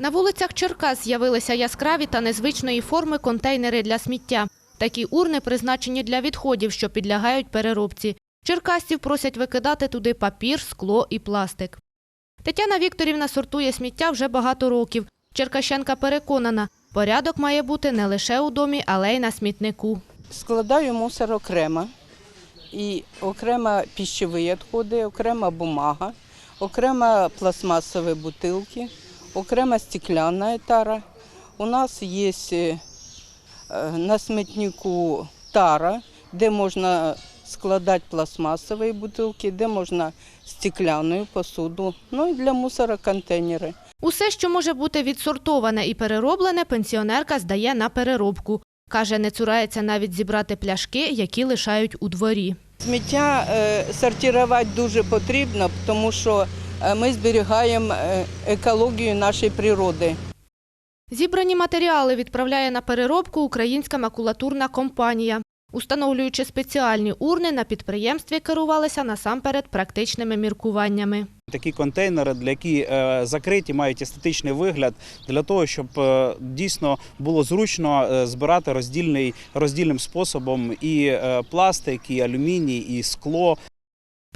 На вулицях Черкас з'явилися яскраві та незвичної форми контейнери для сміття. Такі урни призначені для відходів, що підлягають переробці. Черкасців просять викидати туди папір, скло і пластик. Тетяна Вікторівна сортує сміття вже багато років. Черкащенка переконана, порядок має бути не лише у домі, але й на смітнику. Складаю мусор окремо. І окремо пищеві відходи, окрема бумага, окремо пластмасові бутилки, окремо стекляна тара. У нас є е, на смітнику тара, де можна складати пластмасові бутилки, де можна стекляну посуду, ну і для мусора контейнери. Усе, що може бути відсортоване і перероблене, пенсіонерка здає на переробку. Каже, не цурається навіть зібрати пляшки, які лишають у дворі. Сміття е, сортувати дуже потрібно, тому що ми зберігаємо е, екологію нашої природи. Зібрані матеріали відправляє на переробку українська макулатурна компанія. Установлюючи спеціальні урни, на підприємстві керувалися насамперед практичними міркуваннями. Такі контейнери, для які е, закриті, мають естетичний вигляд для того, щоб е, дійсно було зручно е, збирати роздільний роздільним способом і е, пластик, і алюміній, і скло.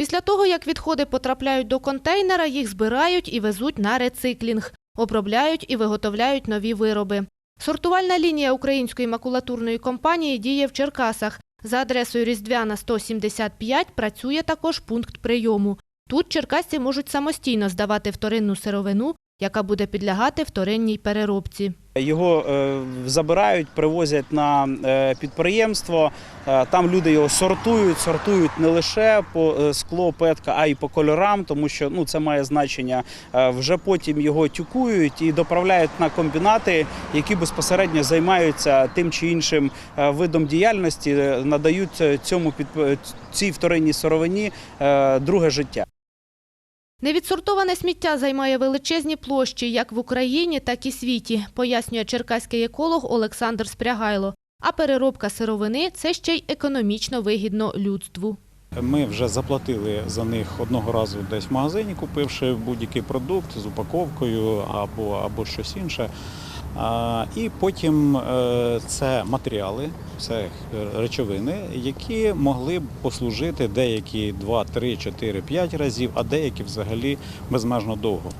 Після того, як відходи потрапляють до контейнера, їх збирають і везуть на рециклінг, обробляють і виготовляють нові вироби. Сортувальна лінія української макулатурної компанії діє в Черкасах. За адресою Різдвяна 175 працює також пункт прийому. Тут черкасці можуть самостійно здавати вторинну сировину, яка буде підлягати вторинній переробці. Його е, забирають, привозять на е, підприємство. Е, Там люди його сортують, сортують не лише по скло, петка, а й по кольорам, тому що ну це має значення. Вже потім його тюкують і доправляють на комбінати, які безпосередньо займаються тим чи іншим видом діяльності, надають цьому підп- цій вторинній сировині друге життя. Невідсортоване сміття займає величезні площі як в Україні, так і світі, пояснює черкаський еколог Олександр Спрягайло. А переробка сировини це ще й економічно вигідно людству. Ми вже заплатили за них одного разу десь в магазині, купивши будь-який продукт з упаковкою або, або щось інше. І потім е, це матеріали, це речовини, які могли б послужити деякі 2, 3, 4, 5 разів, а деякі взагалі безмежно довго.